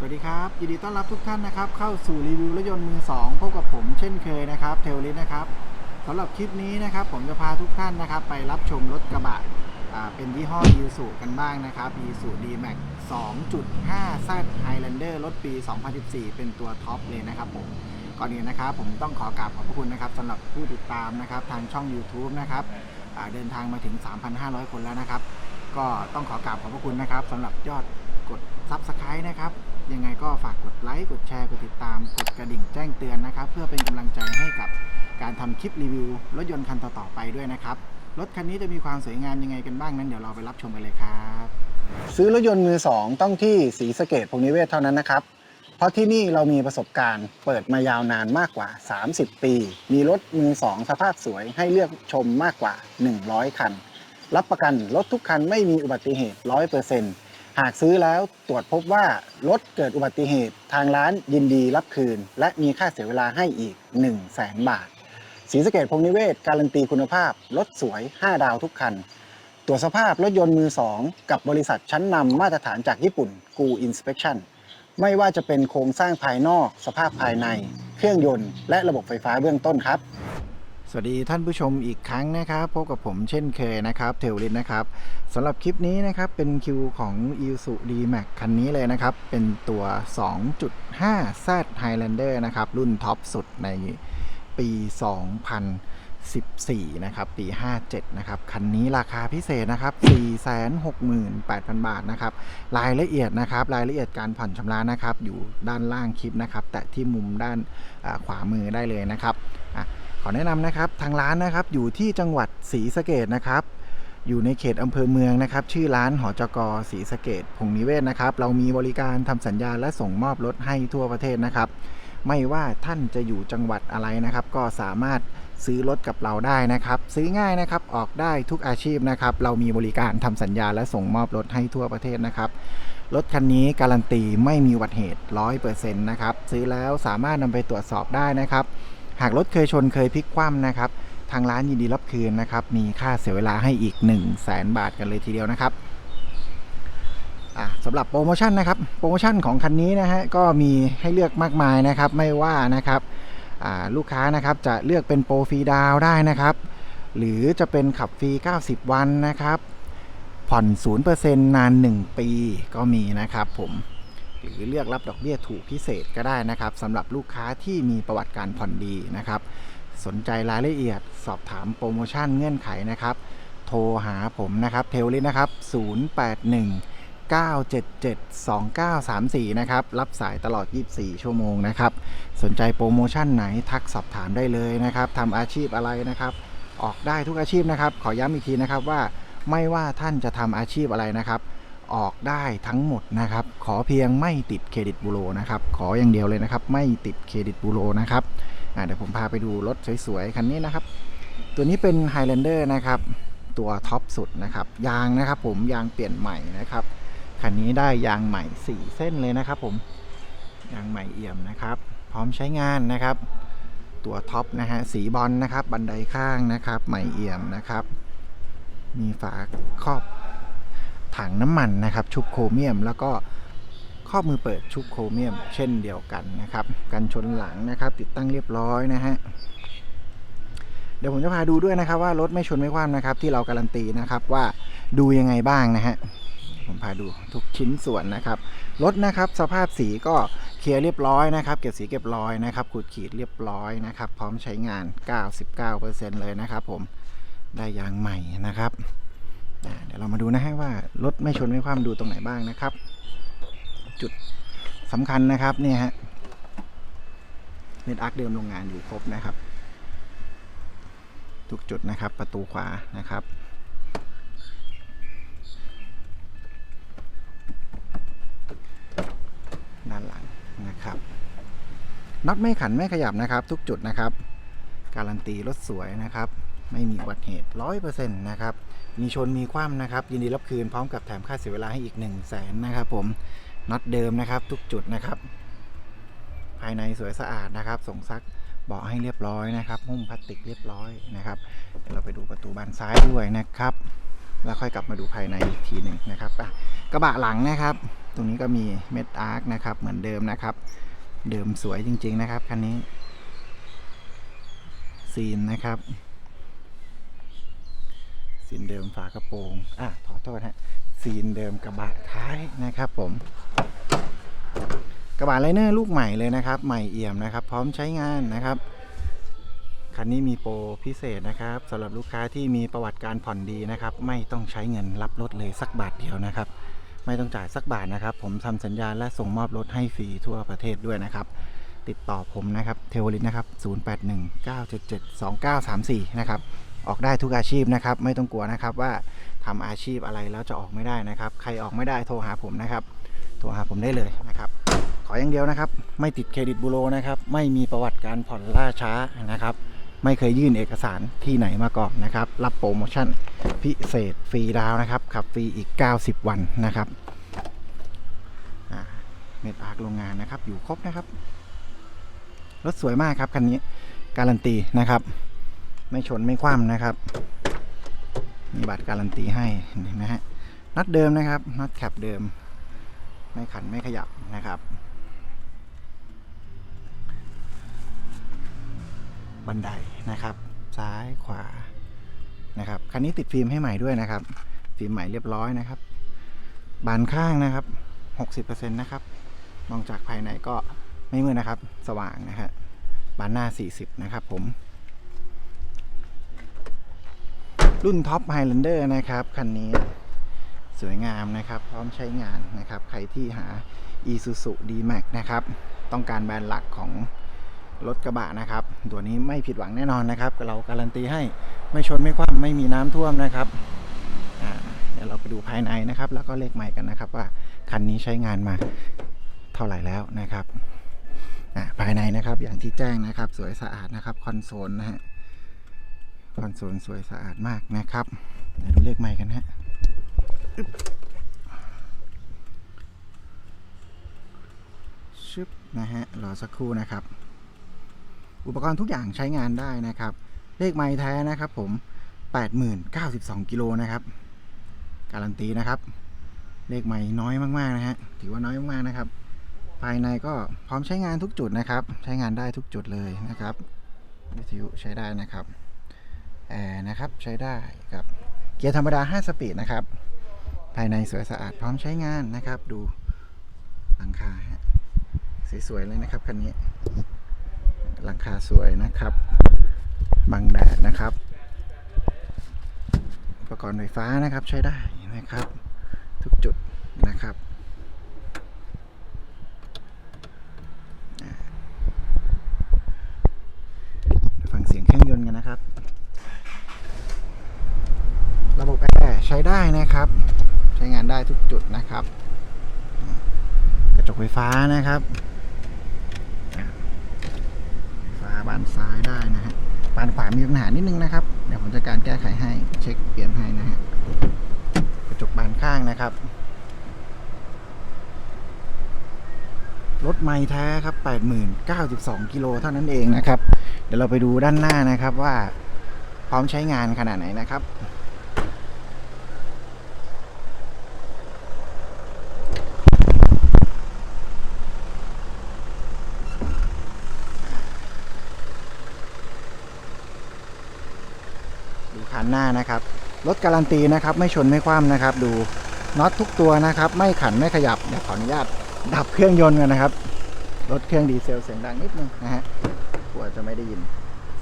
สวัสดีครับ ยินดีต้อนรับทุกท่านนะครับ เข้าสู่รีวิวรถยนต์มือ2พบกับผมเช่นเคยนะครับเทลลิสนะครับสำหรับคลิปนี้นะครับ ผมจะพาทุกท่านนะครับ ไปรับชมรถกระบะเป็นยี่ห้อ i s u กันบ้างนะครับ i s u D-Max 2.5 Z Highlander รถปี 2014 เป็นตัวท็อปเลยนะครับผมก่อนอื่นนะครับ ผมต้องขอกราบขอบพระคุณนะครับสำหรับผู้ติดตามนะครับ ทางช่อง YouTube นะครับเดินทางมาถึง 3,500 คนแล้วนะครับ ก็ต้องขอกราบขอบพระคุณนะครับสำหรับยอดกด Subscribe นะครับ ยังไงก็ฝากกดไลค์กดแชร์กดติดตาม กดกระดิ่งแจ้งเตือนนะครับ เพื่อเป็นกำลังใจให้กับการทำคลิปรีวิวรถยนต์คันต่อๆไปด้วยนะครับรถคันนี้จะมีความสวยงามยังไงกันบ้างนั้นเดี๋ยวเราไปรับชมกันเลยครับ ซื้อรถยนต์มือสองต้องที่สีสเกดพงนิเวศเท่านั้นนะครับ เพราะที่นี่เรามีประสบการณ์เปิดมายาวนานมากกว่า 30 ปี มีรถมือสองสภาพสวยให้เลือกชมมากกว่า 100 คัน รับประกันรถทุกคันไม่มีอุบัติเหตุ 100% หากซื้อแล้วตรวจพบว่ารถเกิดอุบัติเหตุ ทางร้านยินดีรับคืน และมีค่าเสียเวลาให้อีก 1 0 0 0 0แสบาทศรีสเกดพงนิเวศการันตีคุณภาพ รถสวย 5 ดาวทุกคัน ตรวจสภาพรถยนต์มือ 2 กับบริษัทชั้นนำมาตรฐานจากญี่ปุ่นกูอินสเป t ชั่นไม่ว่าจะเป็นโครงสร้างภายนอก สภาพภายใน เครื่องยนต์ และระบบไฟฟ้าเบื้องต้นครับ สวัสดีท่านผู้ชมอีกครั้งนะครับพบกับผมเช่นเคยนะครับเทลลินนะครับสำหรับคลิปนี้นะครับเป็นคิวของ i s u D-Max คันนี้เลยนะครับ เป็นตัว 2.5 Z Highlander นะครับ รุ่นท็อปสุดในปี 2014 นะครับ ปี 57 นะครับ คันนี้ราคาพิเศษนะครับ 468,000 บาทนะครับ รายละเอียดนะครับ รายละเอียดการผ่อนชำระนะครับ อยู่ด้านล่างคลิปนะครับ แตะที่มุมด้านขวามือได้เลยนะครับอะ ขอแนะนำนะครับทางร้านนะครับอยู่ที่จังหวัดศรีสะเกดนะครับ อยู่ในเขตอำเภอเมืองนะครับ ชื่อร้านหอจกศรีสะเกดพงนิเวศนะครับ เรามีบริการทำสัญญาและส่งมอบรถให้ทั่วประเทศนะครับ ไม่ว่าท่านจะอยู่จังหวัดอะไรนะครับ ก็สามารถซื้อรถกับเราได้นะครับ ซื้อง่ายนะครับออกได้ทุกอาชีพนะครับ เรามีบริการทำสัญญาและส่งมอบรถให้ทั่วประเทศนะครับรถคันนี้การันตีไม่มีอุบัติเหตุ 100%นะครับ ซื้อแล้วสามารถนำไปตรวจสอบได้นะครับ หากรถเคยชนเคยพลิกคว่ำนะครับ ทางร้านยินดีรับคืนนะครับ มีค่าเสียเวลาให้อีก 1 0 0 0 0แสนบาทกันเลยทีเดียวนะครับสำหรับโปรโมชั่นนะครับโปรโมชั่นของคันนี้นะฮะก็มีให้เลือกมากมายนะครับไม่ว่านะครับลูกค้านะครับจะเลือกเป็นโปรฟรีดาวได้นะครับ หรือจะเป็นขับฟรี 90 วันนะครับ ผ่อน 0%นาน 1 ปีก็มีนะครับผม หรือเลือกรับดอกเบี้ยถูกพิเศษก็ได้นะครับสำหรับลูกค้าที่มีประวัติการผ่อนดีนะครับ สนใจรายละเอียด สอบถามโปรโมชั่นเงื่อนไขนะครับ โทรหาผมนะครับเทลลินะครับ 081 977 2934 นะครับ รับสายตลอด 24 ชั่วโมงนะครับ สนใจโปรโมชั่นไหนทักสอบถามได้เลยนะครับทำอาชีพอะไรนะครับ ออกได้ทุกอาชีพนะครับ ขอย้ำอีกทีนะครับว่าไม่ว่าท่านจะทำอาชีพอะไรนะครับ ออกได้ทั้งหมดนะครับ ขอเพียงไม่ติดเครดิตบูโรนะครับ ขออย่างเดียวเลยนะครับ ไม่ติดเครดิตบูโรนะครับเดี๋ยวผมพาไปดูรถสวยๆ คันนี้นะครับ ตัวนี้เป็น Highlander นะครับ ตัวท็อปสุดนะครับ ยางนะครับผมยางเปลี่ยนใหม่นะครับ คันนี้ได้ยางใหม่ 4 เส้นเลยนะครับผมยางใหม่เอี่ยมนะครับ พร้อมใช้งานนะครับ ตัวท็อปนะฮะสีบอลนะครับ บันไดข้างนะครับ ใหม่เอี่ยมนะครับ มีฝาครอบ ถังน้ำมันนะครับ ชุบโครเมียม แล้วก็ข้อมือเปิดชุบโครเมียม เช่นเดียวกันนะครับกันชนหลังนะครับ ติดตั้งเรียบร้อยนะฮะเดี๋ยวผมจะพาดูด้วยนะครับ ว่ารถไม่ชนไม่คว่ำนะครับ ที่เราการันตีนะครับว่าดูยังไงบ้างนะฮะผมพาดูทุกชิ้นส่วนนะครับรถนะครับสภาพสีก็เคลียร์เรียบร้อยนะครับ เก็บสีเก็บรอยนะครับขูดขีดเรียบร้อยนะครับ พร้อมใช้งาน 99%เลยนะครับ ผมได้ยางใหม่นะครับ เดี๋ยวเรามาดูนะฮะว่ารถไม่ชนไม่คว่ำดูตรงไหนบ้างนะครับ จุดสำคัญนะครับเนี่ยฮะเน็ตอาร์คเดิมโรงงานอยู่ครบนะครับ ทุกจุดนะครับประตูขวานะครับด้านหลังนะครับน็อตไม่ขันไม่ขยับนะครับ ทุกจุดนะครับ การันตีรถสวยนะครับ ไม่มีอุบัติเหตุร้อยเปอร์เซ็นต์นะครับ มีชนมีคว่ำนะครับ ยินดีรับคืนพร้อมกับแถมค่าเสียเวลาให้อีก1นึ่งแสนนะครับผมน็อตเดิมนะครับ ทุกจุดนะครับ ภายในสวยสะอาดนะครับ ส่งซักเบาะให้เรียบร้อยนะครับหุ้มพลาสติกเรียบร้อยนะครับเดี๋ยวเราไปดูประตูบานซ้ายด้วยนะครับ แล้วค่อยกลับมาดูภายในอีกทีหนึ่งนะครับกระบะหลังนะครับ ตรงนี้ก็มีเม็ดอาร์คนะครับ เหมือนเดิมนะครับ เดิมสวยจริง ๆ นะครับคันนี้ซีนนะครับ ซีนเดิมฝากระโปรง อะขอโทษฮะซีนเดิมกระบะท้ายนะครับผม กระบะไลเนอร์ลูกใหม่เลยนะครับ ใหม่เอี่ยมนะครับ พร้อมใช้งานนะครับ คันนี้มีโปรพิเศษนะครับสำหรับลูกค้าที่มีประวัติการผ่อนดีนะครับ ไม่ต้องใช้เงินรับรถเลยสักบาทเดียวนะครับ ไม่ต้องจ่ายสักบาทนะครับ ผมทำสัญญาและส่งมอบรถให้ฟรีทั่วประเทศด้วยนะครับติดต่อผมนะครับ เทวลิตนะครับ 0819772934 นะครับ ออกได้ทุกอาชีพนะครับ ไม่ต้องกลัวนะครับว่าทำอาชีพอะไรแล้วจะออกไม่ได้นะครับ ใครออกไม่ได้โทรหาผมนะครับ โทรหาผมได้เลยนะครับ ขออย่างเดียวนะครับ ไม่ติดเครดิตบูโรนะครับ ไม่มีประวัติการผ่อนล่าช้านะครับ ไม่เคยยื่นเอกสารที่ไหนมาก่อนนะครับ รับโปรโมชั่นพิเศษฟรีดาวนะครับขับฟรีอีก 90 วันนะครับเม็ดอาร์โรงงานนะครับ อยู่ครบนะครับ รถสวยมากครับคันนี้ การันตีนะครับ ไม่ชนไม่คว่ำนะครับ มีบัตรการันตีให้เห็นไหมฮะน็อตเดิมนะครับน็อตแคปเดิม ไม่ขันไม่ขยับนะครับ บันไดนะครับ ซ้ายขวานะครับคันนี้ติดฟิล์มให้ใหม่ด้วยนะครับ ฟิล์มใหม่เรียบร้อยนะครับ บานข้างนะครับ 60%นะครับมองจากภายในก็ไม่มืดนะครับ สว่างนะฮะบานหน้า 40 นะครับผม รุ่นท็อปไฮแลนเดอร์นะครับ คันนี้สวยงามนะครับ พร้อมใช้งานนะครับ ใครที่หา Isuzu D-Max นะครับ ต้องการแบรนด์หลักของรถกระบะนะครับ ตัวนี้ไม่ผิดหวังแน่นอนนะครับ เราการันตีให้ไม่ชนไม่คว่ำไม่มีน้ำท่วมนะครับเดี๋ยวเราไปดูภายในนะครับ แล้วก็เลขใหม่กันนะครับ ว่าคันนี้ใช้งานมาเท่าไหร่แล้วนะครับภายในนะครับอย่างที่แจ้งนะครับ สวยสะอาดนะครับคอนโซลนะฮะ คอนโซลสวยสะอาดมากนะครับเดี๋ยวดูเลขใหม่กันฮะชึบนะฮะรอสักครู่นะครับ อุปกรณ์ทุกอย่างใช้งานได้นะครับ เลขไม้แท้นะครับผม 80,092 กิโลนะครับ การันตีนะครับ เลขไม้น้อยมากๆนะฮะถือว่าน้อยมากๆนะครับ ภายในก็พร้อมใช้งานทุกจุดนะครับ ใช้งานได้ทุกจุดเลยนะครับวิทยุใช้ได้นะครับ แอร์นะครับใช้ได้กับเกียร์ธรรมดา 5 สปีดนะครับ ภายในสวยสะอาดพร้อมใช้งานนะครับ ดูหลังคาสวยๆเลยนะครับคันนี้ หลังคาสวยนะครับ บังแดดนะครับ อุปกรณ์ไฟฟ้านะครับใช้ได้นะครับ ทุกจุดนะครับฟังเสียงเครื่องยนต์กันนะครับ ระบบแอร์ ใช้ได้นะครับ ใช้งานได้ทุกจุดนะครับ กระจกไฟฟ้านะครับอ่าไฟฟ้าบานซ้ายได้นะฮะบานขวามีปัญหานิดนึงนะครับ เดี๋ยวผมจะการแก้ไขให้เช็คเปลี่ยนให้นะฮะกระจกบานข้างนะครับรถไม่แท้ครับ 80,092 กิโลเท่านั้นเองนะครับ เดี๋ยวเราไปดูด้านหน้านะครับว่าพร้อมใช้งานขนาดไหนนะครับ คันหน้านะครับ รถการันตีนะครับ ไม่ชนไม่คว่ำนะครับ ดูน็อตทุกตัวนะครับ ไม่ขันไม่ขยับเดี๋ยวขออนุญาตดับเครื่องยนต์กันนะครับ รถเครื่องดีเซลเสียงดังนิดนึงนะฮะกลัวจะไม่ได้ยิน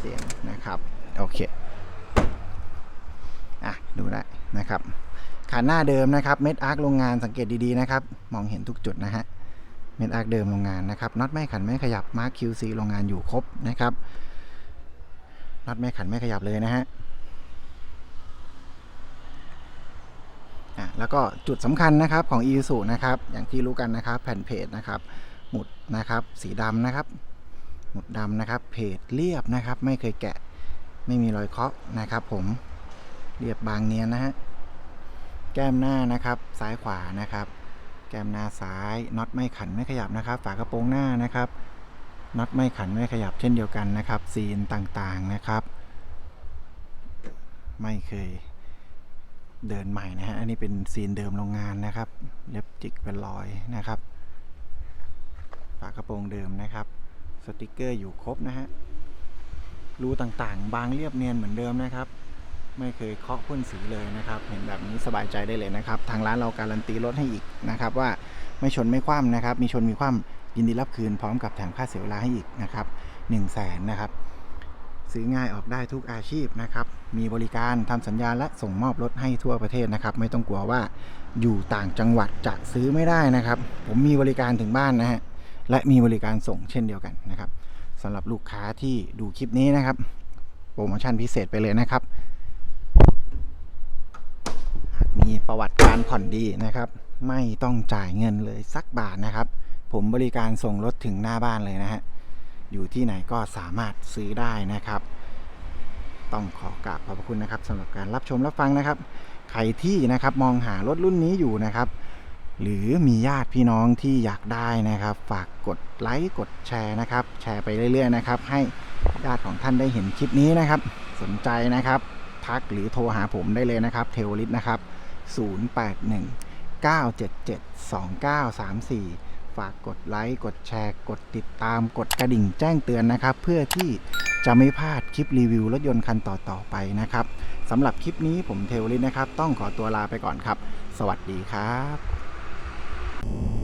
เสียงนะครับโอเคอะดูได้นะครับขาหน้าเดิมนะครับเม็ดอาร์คโรงงานสังเกตดีๆนะครับ มองเห็นทุกจุดนะฮะเม็ดอาร์คเดิมโรงงานนะครับน็อตไม่ขันไม่ขยับมาร์ค QC โรงงานอยู่ครบนะครับน็อตไม่ขันไม่ขยับเลยนะฮะ อะ แล้วก็จุดสำคัญนะครับของ e ูนะครับ อย่างที่รู้กันนะครับแผ่นเพจนะครับ หมุดนะครับสีดำนะครับ หมุดดำนะครับเพจเรียบนะครับ ไม่เคยแกะไม่มีรอยเคาะนะครับ ผมเรียบบางเนียนนะฮะแก้มหน้านะครับซ้ายขวานะครับ แก้มหน้าซ้ายน็อตไม่ขันไม่ขยับนะครับ ฝากระโปรงหน้านะครับน็อตไม่ขันไม่ขยับเช่นเดียวกันนะครับซีนต่างๆนะครับ ไม่เคย เดินใหม่นะฮะ อันนี้เป็นซีนเดิมโรงงานนะครับ เล็บจิกเป็นรอยนะครับ ฝากระโปรงเดิมนะครับ สติกเกอร์อยู่ครบนะฮะ รูต่างๆ บางเรียบเนียนเหมือนเดิมนะครับ ไม่เคยเคาะพ่นสีเลยนะครับ เห็นแบบนี้สบายใจได้เลยนะครับ ทางร้านเราการันตีรถให้อีกนะครับ ว่าไม่ชนไม่คว่ำนะครับ มีชนมีคว่ำยินดีรับคืนพร้อมกับแถมค่าเสียเวลาให้อีกนะครับ1 0 0 0 0แสนนะครับ ซื้อง่ายออกได้ทุกอาชีพนะครับ มีบริการทำสัญญาและส่งมอบรถให้ทั่วประเทศนะครับ ไม่ต้องกลัวว่าอยู่ต่างจังหวัดจะซื้อไม่ได้นะครับ ผมมีบริการถึงบ้านนะฮะ และมีบริการส่งเช่นเดียวกันนะครับสำหรับลูกค้าที่ดูคลิปนี้นะครับ โปรโมชั่นพิเศษไปเลยนะครับ หากมีประวัติการผ่อนดีนะครับ ไม่ต้องจ่ายเงินเลยสักบาทนะครับ ผมบริการส่งรถถึงหน้าบ้านเลยนะฮะ อยู่ที่ไหนก็สามารถซื้อได้นะครับ ต้องขอกราบขอบพระคุณนะครับสำหรับการรับชมรับฟังนะครับ ใครที่นะครับมองหารถรุ่นนี้อยู่นะครับ หรือมีญาติพี่น้องที่อยากได้นะครับ ฝากกดไลค์กดแชร์นะครับ แชร์ไปเรื่อยๆนะครับ ให้ญาติของท่านได้เห็นคลิปนี้นะครับ สนใจนะครับ ทักหรือโทรหาผมได้เลยนะครับ เทวลิตนะครับ 081 977 2934 ฝากกดไลค์ กดแชร์ กดติดตาม กดกระดิ่งแจ้งเตือนนะครับ เพื่อที่จะไม่พลาดคลิปรีวิวรถยนต์คันต่อ ๆ ไปนะครับสำหรับคลิปนี้ผมเทวลินนะครับ ต้องขอตัวลาไปก่อนครับ สวัสดีครับ